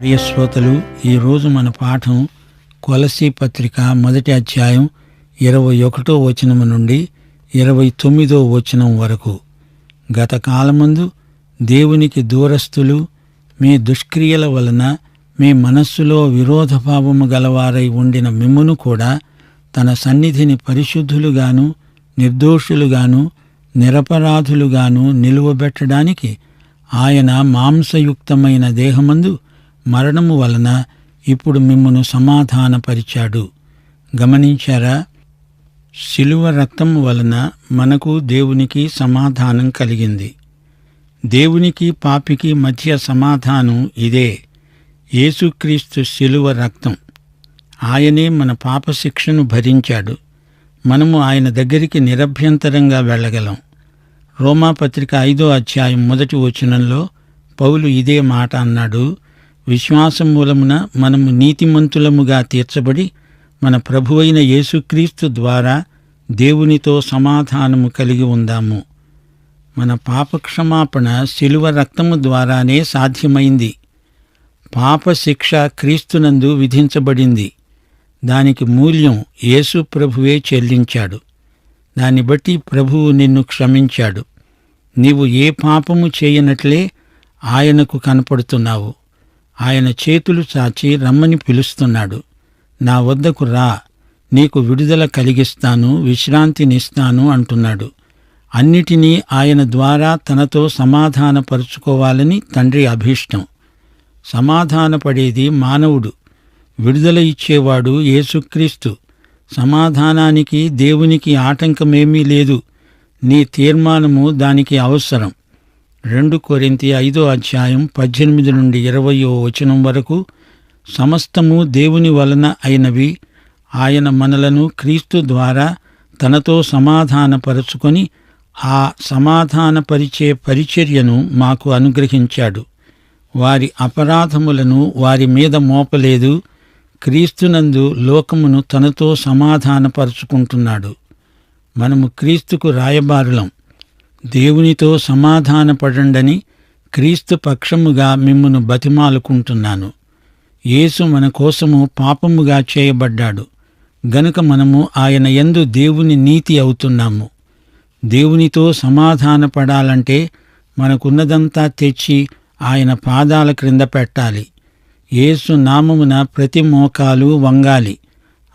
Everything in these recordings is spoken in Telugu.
ప్రియ శ్రోతలు ఈరోజు మన పాఠం కొలసి పత్రిక మొదటి అధ్యాయం ఇరవై ఒకటో వచనము నుండి ఇరవై తొమ్మిదో వచనం వరకు. గత కాలమందు దేవునికి దూరస్తులు మీ దుష్క్రియల వలన మీ మనస్సులో విరోధభావము గలవారై ఉండిన మిమ్మును కూడా తన సన్నిధిని పరిశుద్ధులుగాను నిర్దోషులుగాను నిరపరాధులుగాను నిలువబెట్టడానికి ఆయన మాంసయుక్తమైన దేహమందు మరణము వలన ఇప్పుడు మిమ్మను సమాధానపరిచాడు. గమనించారా? శిలువ రక్తం వలన మనకు దేవునికి సమాధానం కలిగింది. దేవునికి పాపికి మధ్య సమాధానం ఇదే. యేసుక్రీస్తు శిలువ రక్తం. ఆయనే మన పాప శిక్షను భరించాడు. మనము ఆయన దగ్గరికి నిరభ్యంతరంగా వెళ్ళగలం. రోమాపత్రిక ఐదో అధ్యాయం మొదటి వచనంలో పౌలు ఇదే మాట అన్నాడు. విశ్వాసం మూలమున మనము నీతిమంతులముగా తీర్చబడి మన ప్రభువైన యేసుక్రీస్తు ద్వారా దేవునితో సమాధానము కలిగి ఉందాము. మన పాపక్షమాపణ శిలువ రక్తము ద్వారానే సాధ్యమైంది. పాప శిక్ష క్రీస్తునందు విధించబడింది. దానికి మూల్యం యేసు ప్రభువే చెల్లించాడు. దాన్ని బట్టి ప్రభువు నిన్ను క్షమించాడు. నీవు ఏ పాపము చేయనట్లే ఆయనకు కనపడుతున్నావు. ఆయన చేతులు చాచి రమ్మని పిలుస్తున్నాడు. నా వద్దకు రా నీకు విడుదల కలిగిస్తాను విశ్రాంతినిస్తాను అంటున్నాడు. అన్నిటినీ ఆయన ద్వారా తనతో సమాధానపరుచుకోవాలని తండ్రి అభీష్టం. సమాధానపడేది మానవుడు. విడుదల ఇచ్చేవాడు యేసుక్రీస్తు. సమాధానానికి దేవునికి ఆటంకమేమీ లేదు. నీ తీర్మానము దానికి అవసరం. రెండు కొరింతి ఐదో అధ్యాయం పద్దెనిమిది నుండి ఇరవయో వచనం వరకు సమస్తము దేవుని వలన అయినవి ఆయన మనలను క్రీస్తు ద్వారా తనతో సమాధానపరచుకొని ఆ సమాధానపరిచే పరిచర్యను మాకు అనుగ్రహించాడు. వారి అపరాధములను వారి మీద మోపలేదు. క్రీస్తునందు లోకమును తనతో సమాధానపరుచుకుంటున్నాడు. మనము క్రీస్తుకు రాయబారులం. దేవునితో సమాధానపడండని క్రీస్తు పక్షముగా మిమ్మును బతిమాలుకుంటున్నాను. యేసు మన కోసము పాపముగా చేయబడ్డాడు. గనుక మనము ఆయన ఎందు దేవుని నీతి అవుతున్నాము. దేవునితో సమాధానపడాలంటే మనకున్నదంతా తెచ్చి ఆయన పాదాల క్రింద పెట్టాలి. యేసు నామమున ప్రతి మోకాలు వంగాలి.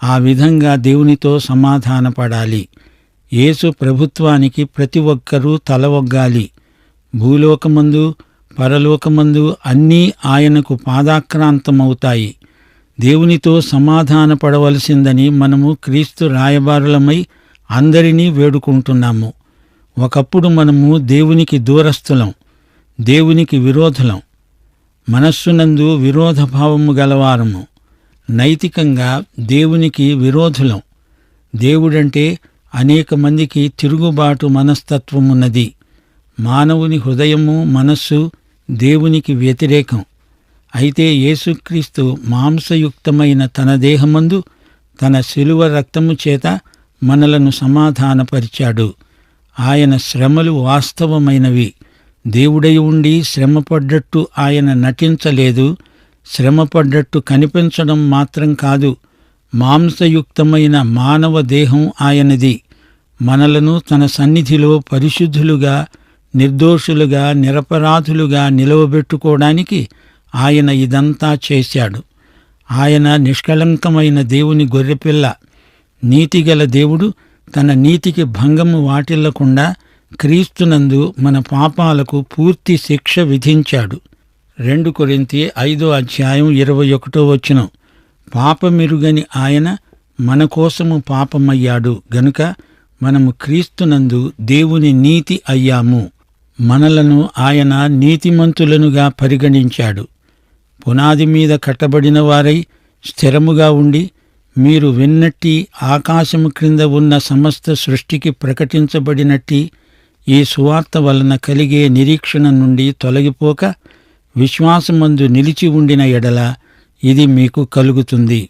ఆ విధంగా దేవునితో సమాధానపడాలి. యేసు ప్రభుత్వానికి ప్రతి ఒక్కరూ తల ఒగ్గాలి. భూలోకమందు పరలోకమందు అన్నీ ఆయనకు పాదాక్రాంతమవుతాయి. దేవునితో సమాధానపడవలసిందని మనము క్రీస్తు రాయబారులమై అందరినీ వేడుకుంటున్నాము. ఒకప్పుడు మనము దేవునికి దూరస్థులం దేవునికి విరోధులం మనస్సునందు విరోధభావము గలవారము. నైతికంగా దేవునికి విరోధులం. దేవుడంటే అనేక మందికి తిరుగుబాటు మనస్తత్వమున్నది. మానవుని హృదయము మనస్సు దేవునికి వ్యతిరేకం. అయితే యేసుక్రీస్తు మాంసయుక్తమైన తన దేహమందు తన శిలువ రక్తము చేత మనలను సమాధానపరిచాడు. ఆయన శ్రమలు వాస్తవమైనవి. దేవుడై ఉండి శ్రమపడ్డట్టు ఆయన నటించలేదు. శ్రమపడ్డట్టు కనిపించడం మాత్రం కాదు. మాంసయుక్తమైన మానవ దేహం ఆయనది. మనలను తన సన్నిధిలో పరిశుద్ధులుగా నిర్దోషులుగా నిరపరాధులుగా నిలవబెట్టుకోవడానికి ఆయన ఇదంతా చేశాడు. ఆయన నిష్కళంకమైన దేవుని గొర్రెపిల్ల. నీతిగల దేవుడు తన నీతికి భంగము వాటిల్లకుండా క్రీస్తునందు మన పాపాలకు పూర్తి శిక్ష విధించాడు. రెండు కొరింతి ఐదో అధ్యాయం ఇరవై ఒకటో వచనం. పాపమిరుగని ఆయన మన కోసము పాపమయ్యాడు గనుక మనము క్రీస్తునందు దేవుని నీతి అయ్యాము. మనలను ఆయన నీతిమంతులనుగా పరిగణించాడు. పునాది మీద కట్టబడిన వారై స్థిరముగా ఉండి మీరు విన్నట్టి ఆకాశము క్రింద ఉన్న సమస్త సృష్టికి ప్రకటించబడినట్టి ఈ సువార్త వలన కలిగే నిరీక్షణ నుండి తొలగిపోక విశ్వాసమందు నిలిచి ఉండిన ఎడల ఇది మీకు కలుగుతుంది.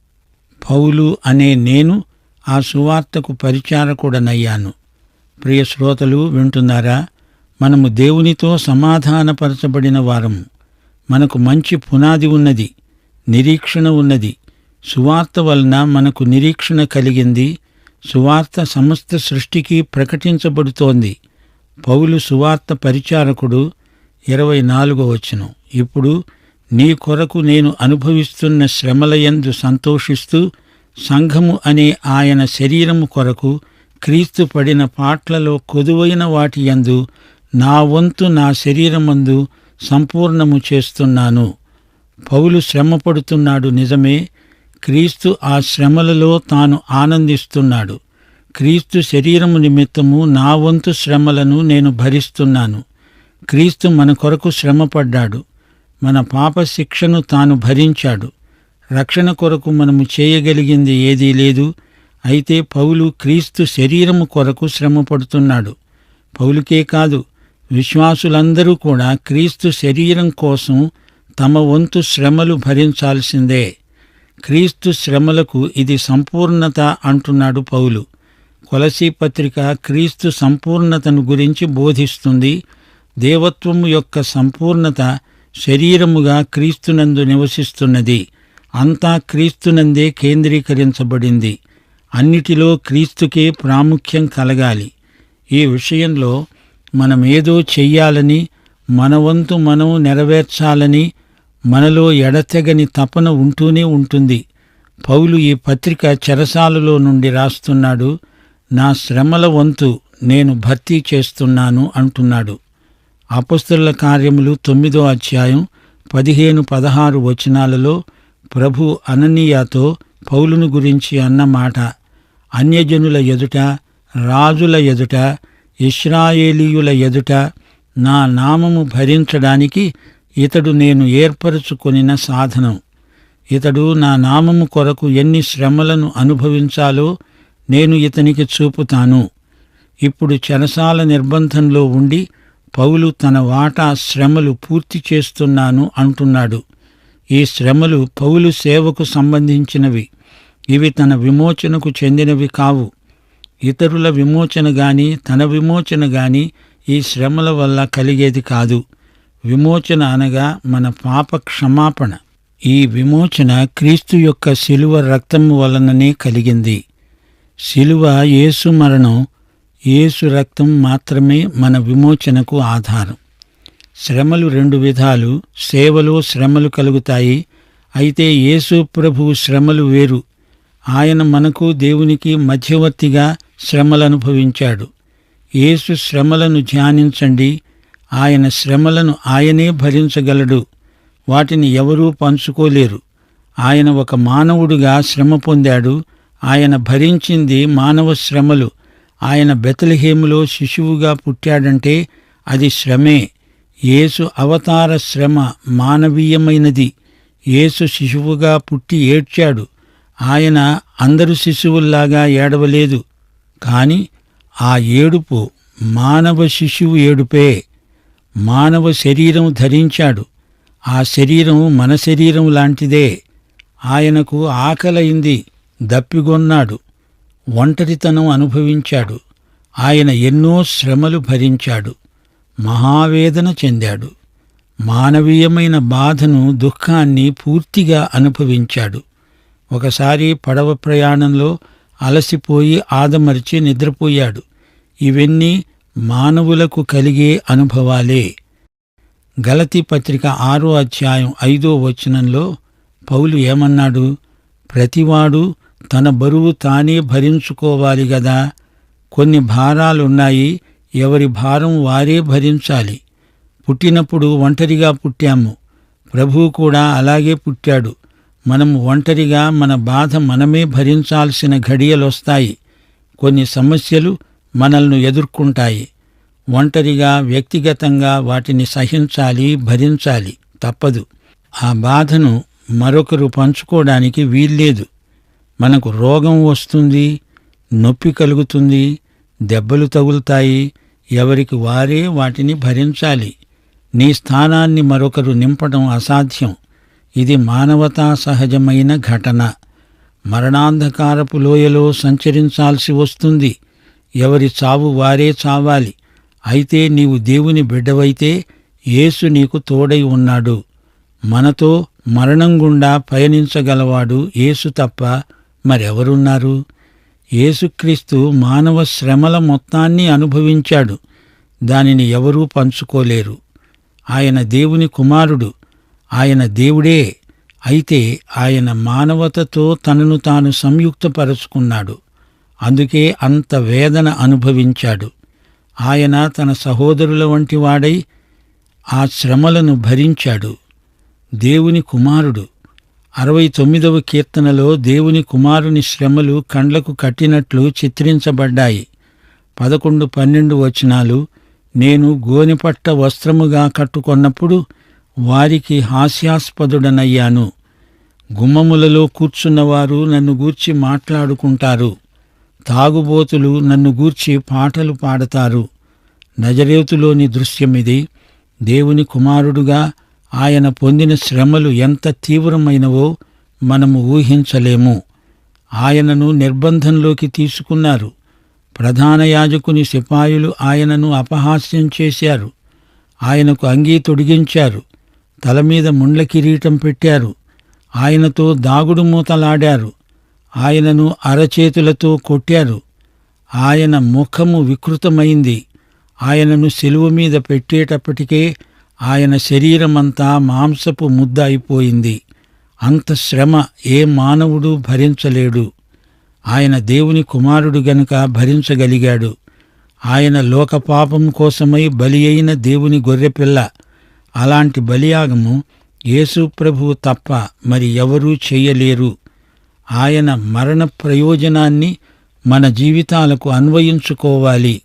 పౌలు అనే నేను ఆ సువార్తకు పరిచారకుడనయ్యాను. ప్రియ శ్రోతలు వింటున్నారా? మనము దేవునితో సమాధానపరచబడిన వారము. మనకు మంచి పునాది ఉన్నది నిరీక్షణ ఉన్నది. సువార్త వలన మనకు నిరీక్షణ కలిగింది. సువార్త సమస్త సృష్టికి ప్రకటించబడుతోంది. పౌలు సువార్త పరిచారకుడు ఇరవై నాలుగో వచనం. ఇప్పుడు నీ కొరకు నేను అనుభవిస్తున్న శ్రమలయందు సంతోషిస్తూ సంఘము అనే ఆయన శరీరము కొరకు క్రీస్తు పడిన పాట్లలో కొదువైన వాటి యందు నా వంతు నా శరీరమందు సంపూర్ణము చేస్తున్నాను. పౌలు శ్రమపడుతున్నాడు నిజమే క్రీస్తు ఆ శ్రమలలో తాను ఆనందిస్తున్నాడు. క్రీస్తు శరీరము నిమిత్తము నా వంతు శ్రమలను నేను భరిస్తున్నాను. క్రీస్తు మన కొరకు శ్రమపడ్డాడు. మన పాప శిక్షను తాను భరించాడు. రక్షణ కొరకు మనము చేయగలిగింది ఏదీ లేదు. అయితే పౌలు క్రీస్తు శరీరము కొరకు శ్రమపడుతున్నాడు. పౌలుకే కాదు విశ్వాసులందరూ కూడా క్రీస్తు శరీరం కోసం తమ వంతు శ్రమలు భరించాల్సిందే. క్రీస్తు శ్రమలకు ఇది సంపూర్ణత అంటున్నాడు పౌలు. కొలసీ పత్రిక క్రీస్తు సంపూర్ణతను గురించి బోధిస్తుంది. దేవత్వము యొక్క సంపూర్ణత శరీరముగా క్రీస్తునందు నివసిస్తున్నది. అంతా క్రీస్తునందే కేంద్రీకరించబడింది. అన్నిటిలో క్రీస్తుకే ప్రాముఖ్యం కలగాలి. ఈ విషయంలో మనమేదో చెయ్యాలని మన వంతు మనం నెరవేర్చాలని మనలో ఎడతెగని తపన ఉంటూనే ఉంటుంది. పౌలు ఈ పత్రిక చెరసాలలో నుండి రాస్తున్నాడు నా శ్రమల వంతు నేను భర్తీ చేస్తున్నాను అంటున్నాడు. అపస్తుల కార్యములు తొమ్మిదో అధ్యాయం పదిహేను పదహారు వచనాలలో ప్రభు అననీయాతో పౌలును గురించి అన్న మాట. అన్యజనుల ఎదుట రాజుల ఎదుట ఇస్రాయేలీయుల ఎదుట నా నామము భరించడానికి ఇతడు నేను ఏర్పరచుకొనిన సాధనం. ఇతడు నా నామము కొరకు ఎన్ని శ్రమలను అనుభవించాలో నేను ఇతనికి చూపుతాను. ఇప్పుడు చెరసాల నిర్బంధంలో ఉండి పౌలు తన వాటా శ్రమలు పూర్తి చేస్తున్నాను అంటున్నాడు. ఈ శ్రమలు పౌలు సేవకు సంబంధించినవి. ఇవి తన విమోచనకు చెందినవి కావు. ఇతరుల విమోచన గాని తన విమోచన గాని ఈ శ్రమల వల్ల కలిగేది కాదు. విమోచన అనగా మన పాప క్షమాపణ. ఈ విమోచన క్రీస్తు యొక్క శిలువ రక్తము వలననే కలిగింది. శిలువ యేసు మరణం యేసు రక్తం మాత్రమే మన విమోచనకు ఆధారం. శ్రమలు రెండు విధాలు సేవలో శ్రమలు కలుగుతాయి అయితే యేసు ప్రభు శ్రమలు వేరు. ఆయన మనకు దేవునికి మధ్యవర్తిగా శ్రమలు అనుభవించాడు యేసు శ్రమలను ధ్యానించండి ఆయన శ్రమలను ఆయనే భరించగలడు. వాటిని ఎవరూ పంచుకోలేరు. ఆయన ఒక మానవుడుగా శ్రమ పొందాడు ఆయన భరించింది మానవ శ్రమలు. ఆయన బెతలహేములో శిశువుగా పుట్టాడంటే అది శ్రమే. యేసు అవతార శ్రమ మానవీయమైనది. యేసు శిశువుగా పుట్టి ఏడ్చాడు. ఆయన అందరు శిశువుల్లాగా ఏడవలేదు. కాని ఆ ఏడుపు మానవ శిశువు ఏడుపే. మానవ శరీరం ధరించాడు. ఆ శరీరం మన శరీరం లాంటిదే. ఆయనకు ఆకలైంది. దప్పిగొన్నాడు. ఒంటరితనం అనుభవించాడు. ఆయన ఎన్నో శ్రమలు భరించాడు. మహావేదన చెందాడు. మానవీయమైన బాధను దుఃఖాన్ని పూర్తిగా అనుభవించాడు. ఒకసారి పడవ ప్రయాణంలో అలసిపోయి ఆదమరిచి నిద్రపోయాడు. ఇవన్నీ మానవులకు కలిగే అనుభవాలే. గలతి పత్రిక ఆరో అధ్యాయం ఐదో వచనంలో పౌలు ఏమన్నాడు? ప్రతివాడు తన బరువు తానే భరించుకోవాలి గదా. కొన్ని భారాలున్నాయి ఎవరి భారం వారే భరించాలి. పుట్టినప్పుడు ఒంటరిగా పుట్టాము. ప్రభువు కూడా అలాగే పుట్టాడు. మనం ఒంటరిగా మన బాధ మనమే భరించాల్సిన ఘడియలొస్తాయి. కొన్ని సమస్యలు మనల్ని ఎదుర్కొంటాయి. ఒంటరిగా వ్యక్తిగతంగా వాటిని సహించాలి భరించాలి తప్పదు. ఆ బాధను మరొకరు పంచుకోవడానికి వీల్లేదు. మనకు రోగం వస్తుంది నొప్పి కలుగుతుంది దెబ్బలు తగులుతాయి. ఎవరికి వారే వాటిని భరించాలి. నీ స్థానాన్ని మరొకరు నింపడం అసాధ్యం. ఇది మానవతా సహజమైన ఘటన. మరణాంధకారపు లోయలో సంచరించాల్సి వస్తుంది. ఎవరి చావు వారే చావాలి. అయితే నీవు దేవుని బిడ్డవైతే యేసు నీకు తోడై ఉన్నాడు. మనతో మరణం గుండా పయనించగలవాడు యేసు తప్ప మరెవరున్నారు? యేసుక్రీస్తు మానవ శ్రమల మొత్తాన్ని అనుభవించాడు. దానిని ఎవరూ పంచుకోలేరు. ఆయన దేవుని కుమారుడు. ఆయన దేవుడే. అయితే ఆయన మానవతతో తనను తాను సంయుక్తపరుచుకున్నాడు. అందుకే అంత వేదన అనుభవించాడు. ఆయన తన సహోదరుల వంటి వాడై ఆ శ్రమలను భరించాడు. దేవుని కుమారుడు. అరవై తొమ్మిదవ కీర్తనలో దేవుని కుమారుని శ్రమలు కండ్లకు కట్టినట్లు చిత్రించబడ్డాయి. పదకొండు పన్నెండు వచనాలు నేను గోనిపట్ట వస్త్రముగా కట్టుకొన్నప్పుడు వారికి హాస్యాస్పదుడనయ్యాను. గుమ్మములలో కూర్చున్నవారు నన్ను గూర్చి మాట్లాడుకుంటారు. తాగుబోతులు నన్ను గూర్చి పాటలు పాడతారు. నజరేతులోని దృశ్యమిది. దేవుని కుమారుడుగా ఆయన పొందిన శ్రమలు ఎంత తీవ్రమైనవో మనము ఊహించలేము. ఆయనను నిర్బంధంలోకి తీసుకున్నారు. ప్రధాన యాజకుని సిపాయులు ఆయనను అపహాస్యం చేశారు. ఆయనకు అంగీ తొడిగించారు. తల మీద ముండ్ల కిరీటం పెట్టారు. ఆయనతో దాగుడు మూతలాడారు. ఆయనను అరచేతులతో కొట్టారు. ఆయన ముఖము వికృతమైంది. ఆయనను సెలువు మీద పెట్టేటప్పటికే ఆయన శరీరమంతా మాంసపు ముద్ద అయిపోయింది. అంత శ్రమ ఏ మానవుడు భరించలేడు. ఆయన దేవుని కుమారుడు గనుక భరించగలిగాడు. ఆయన లోకపాపం కోసమై బలి అయిన దేవుని గొర్రెపిల్ల. అలాంటి బలియాగము యేసు ప్రభువు తప్ప మరి ఎవరూ చెయ్యలేరు ఆయన మరణ ప్రయోజనాన్ని మన జీవితాలకు అన్వయించుకోవాలి.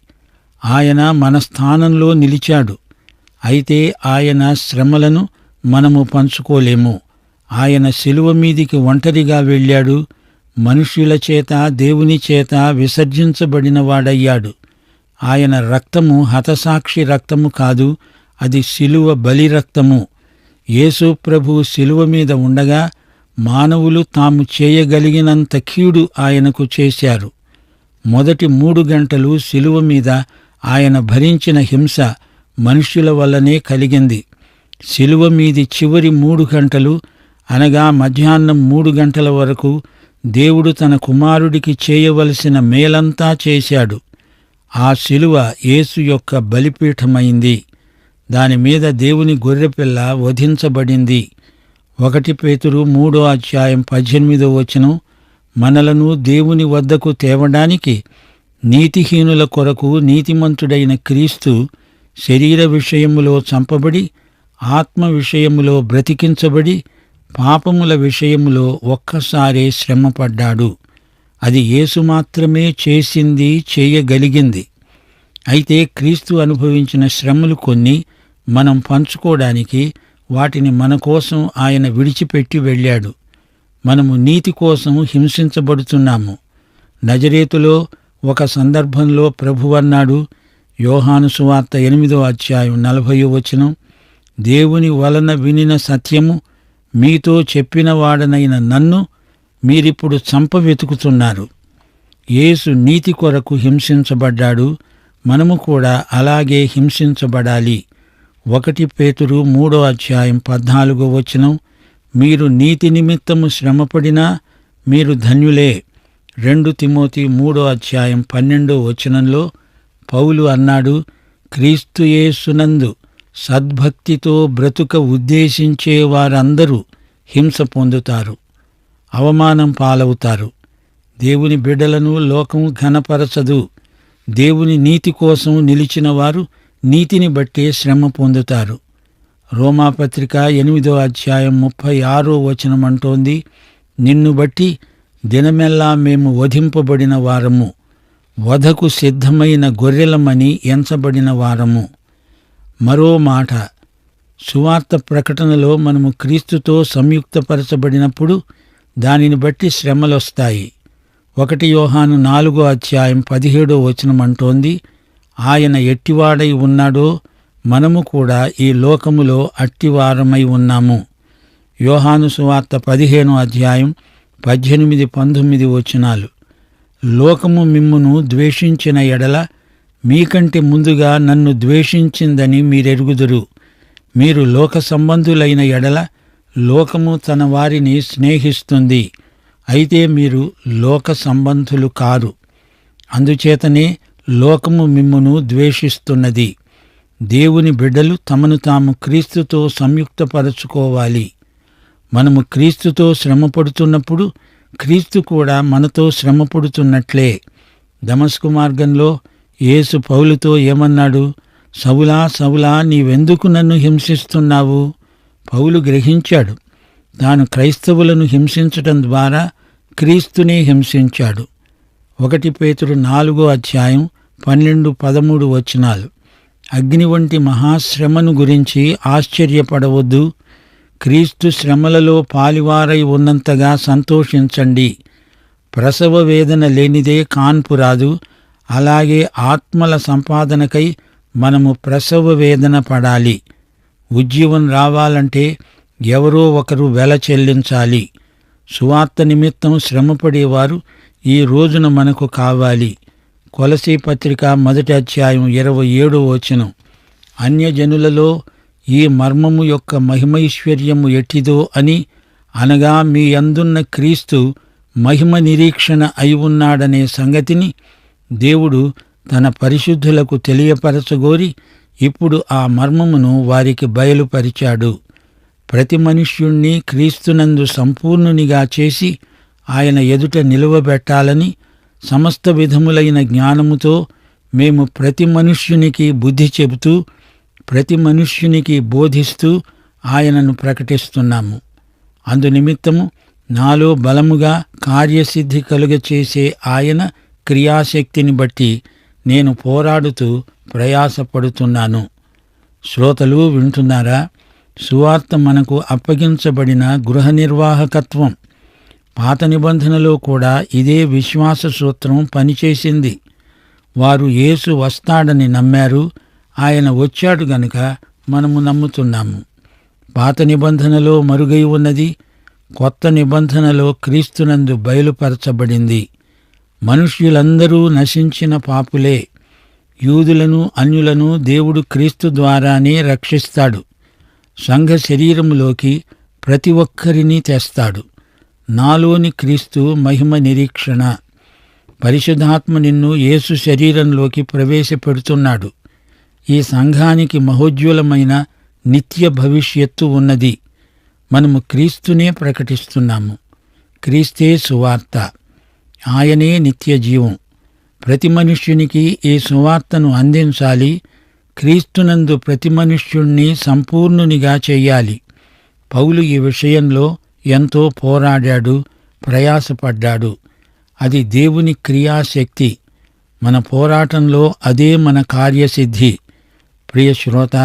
ఆయన మన స్థానంలో నిలిచాడు. అయితే ఆయన శ్రమలను మనము పంచుకోలేము. ఆయన శిలువ మీదికి ఒంటరిగా వెళ్ళాడు. మనుష్యుల చేత దేవుని చేత విసర్జించబడినవాడయ్యాడు. ఆయన రక్తము హతసాక్షి రక్తము కాదు అది శిలువ బలి రక్తము. యేసు ప్రభు శిలువ మీద ఉండగా మానవులు తాము చేయగలిగినంత కీడు ఆయనకు చేశారు. మొదటి మూడు గంటలు శిలువ మీద ఆయన భరించిన హింస మనుష్యుల వల్లనే కలిగింది. శిలువ మీది చివరి మూడు గంటలు అనగా మధ్యాహ్నం మూడు గంటల వరకు దేవుడు తన కుమారుడికి చేయవలసిన మేలంతా చేశాడు. ఆ శిలువ యేసు యొక్క బలిపీఠమైంది. దాని మీద దేవుని గొర్రెపిల్ల వధించబడింది. ఒకటి పేతురు మూడో అధ్యాయం పద్దెనిమిదో వచనం మనలను దేవుని వద్దకు తేవడానికి నీతిహీనుల కొరకు నీతిమంతుడైన క్రీస్తు శరీర విషయములో చంపబడి ఆత్మ విషయములో బ్రతికించబడి పాపముల విషయములో ఒక్కసారే శ్రమపడ్డాడు. అది యేసు మాత్రమే చేసింది చేయగలిగింది. అయితే క్రీస్తు అనుభవించిన శ్రమలు కొన్ని మనం పంచుకోవడానికి వాటిని మన కోసం ఆయన విడిచిపెట్టి వెళ్ళాడు. మనము నీతి కోసం హింసించబడుతున్నాము. నజరేతులో ఒక సందర్భంలో ప్రభువన్నాడు యోహాను సువార్త ఎనిమిదో అధ్యాయం నలభై వచనం దేవుని వలన వినిన సత్యము మీతో చెప్పిన వాడనైన నన్ను మీరిప్పుడు చంప వెతుకుతున్నారు. యేసు నీతి కొరకు హింసించబడ్డాడు. మనము కూడా అలాగే హింసించబడాలి. ఒకటి పేతురు మూడో అధ్యాయం పద్నాలుగో వచనం మీరు నీతి నిమిత్తము శ్రమపడినా మీరు ధన్యులే. రెండు తిమోతి మూడో అధ్యాయం పన్నెండో వచనంలో పౌలు అన్నాడు క్రీస్తుయేసునందు సద్భక్తితో బ్రతుక ఉద్దేశించే వారందరూ హింస పొందుతారు అవమానం పాలవుతారు. దేవుని బిడ్డలను లోకం ఘనపరచదు. దేవుని నీతి కోసం నిలిచిన వారు నీతిని బట్టే శ్రమ పొందుతారు. రోమాపత్రిక ఎనిమిదో అధ్యాయం ముప్పై ఆరో వచనం అంటోంది నిన్ను బట్టి దినమెల్లా మేము వధింపబడిన వారము. వధకు సిద్ధమైన గొర్రెలమని ఎంచబడిన వారము. మరో మాట సువార్త ప్రకటనలో మనము క్రీస్తుతో సంయుక్తపరచబడినప్పుడు దానిని బట్టి శ్రమలొస్తాయి. ఒకటి యోహాను నాలుగో అధ్యాయం పదిహేడో వచనం అంటోంది ఆయన ఎట్టివాడై ఉన్నాడో మనము కూడా ఈ లోకములో అట్టివారమై ఉన్నాము. యోహాను సువార్త పదిహేను అధ్యాయం పద్దెనిమిది పంతొమ్మిది వచనాలు. లోకము మిమ్మును ద్వేషించిన ఎడల మీకంటే ముందుగా నన్ను ద్వేషించిందని మీరెరుగుదురు. మీరు లోక సంబంధులైన ఎడల లోకము తన వారిని స్నేహిస్తుంది. అయితే మీరు లోక సంబంధులు కారు. అందుచేతనే లోకము మిమ్మును ద్వేషిస్తున్నది. దేవుని బిడ్డలు తమను తాము క్రీస్తుతో సంయుక్తపరచుకోవాలి. మనము క్రీస్తుతో శ్రమపడుతున్నప్పుడు క్రీస్తు కూడా మనతో శ్రమ పుడుతున్నట్లే. దమస్కు మార్గంలో యేసు పౌలుతో ఏమన్నాడు? సవులా సవులా నీవెందుకు నన్ను హింసిస్తున్నావు? పౌలు గ్రహించాడు. తాను క్రైస్తవులను హింసించటం ద్వారా క్రీస్తునే హింసించాడు. ఒకటి పేతుడు నాలుగో అధ్యాయం పన్నెండు పదమూడు వచనాలు. అగ్ని వంటి మహాశ్రమను గురించి ఆశ్చర్యపడవద్దు. క్రీస్తు శ్రమలలో పాలివారై ఉన్నంతగా సంతోషించండి. ప్రసవ వేదన లేనిదే కాన్పు రాదు. అలాగే ఆత్మల సంపాదనకై మనము ప్రసవ వేదన పడాలి. ఉజ్జీవం రావాలంటే ఎవరో ఒకరు వెల చెల్లించాలి. సువార్త నిమిత్తం శ్రమపడేవారు ఈ రోజున మనకు కావాలి. కొలసీ పత్రిక మొదటి అధ్యాయం ఇరవై ఏడో వచనం. అన్యజనులలో ఈ మర్మము యొక్క మహిమైశ్వర్యము ఎట్టిదో అని అనగా మీ అందున్న క్రీస్తు మహిమ నిరీక్షణ అయి ఉన్నాడనే సంగతిని దేవుడు తన పరిశుద్ధులకు తెలియపరచగోరి ఇప్పుడు ఆ మర్మమును వారికి బయలుపరిచాడు. ప్రతి మనుష్యుణ్ణి క్రీస్తునందు సంపూర్ణునిగా చేసి ఆయన ఎదుట నిలువబెట్టాలని సమస్త విధములైన జ్ఞానముతో మేము ప్రతి మనుష్యునికి బుద్ధి చెబుతూ ప్రతి మనుష్యునికి బోధిస్తూ ఆయనను ప్రకటిస్తున్నాము. అందునిమిత్తము నాలో బలముగా కార్యసిద్ధి కలుగచేసే ఆయన క్రియాశక్తిని బట్టి నేను పోరాడుతూ ప్రయాసపడుతున్నాను. శ్రోతలు వింటున్నారా? సువార్త మనకు అప్పగించబడిన గృహ నిర్వాహకత్వం పాత నిబంధనలో కూడా ఇదే విశ్వాస సూత్రం పనిచేసింది. వారు యేసు వస్తాడని నమ్మారు ఆయన వచ్చాడు గనుక మనము నమ్ముతున్నాము. పాత నిబంధనలో మరుగై ఉన్నది కొత్త నిబంధనలో క్రీస్తునందు బయలుపరచబడింది. మనుష్యులందరూ నశించిన పాపులే. యూదులను అన్యులను దేవుడు క్రీస్తు ద్వారానే రక్షిస్తాడు. సంఘ శరీరములోకి ప్రతి ఒక్కరిని తెస్తాడు. నాలోని క్రీస్తు మహిమ నిరీక్షణ. పరిశుద్ధాత్మ నిన్ను యేసు శరీరంలోకి ప్రవేశపెడుతున్నాడు. ఈ సంఘానికి మహోజ్వలమైన నిత్య భవిష్యత్తు ఉన్నది. మనము క్రీస్తునే ప్రకటిస్తున్నాము. క్రీస్తే సువార్త. ఆయనే నిత్య జీవం. ప్రతి మనుష్యునికి ఈ సువార్తను అందించాలి. క్రీస్తునందు ప్రతి మనుష్యుణ్ణి సంపూర్ణునిగా చెయ్యాలి పౌలు ఈ విషయంలో ఎంతో పోరాడాడు ప్రయాసపడ్డాడు. అది దేవుని క్రియాశక్తి. మన పోరాటంలో అదే మన కార్యసిద్ధి. ప్రియ శ్రోత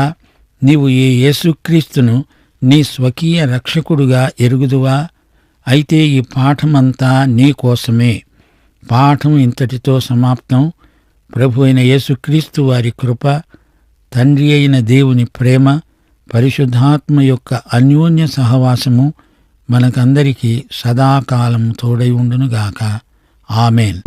నీవు ఈ యేసుక్రీస్తును నీ స్వకీయ రక్షకుడుగా ఎరుగుదువా? అయితే ఈ పాఠమంతా నీ కోసమే. పాఠం ఇంతటితో సమాప్తం. ప్రభు అయిన యేసుక్రీస్తు వారి కృప తండ్రి అయిన దేవుని ప్రేమ పరిశుద్ధాత్మ యొక్క అన్యోన్య సహవాసము మనకందరికీ సదాకాలం తోడై ఉండునుగాక. ఆమెన్.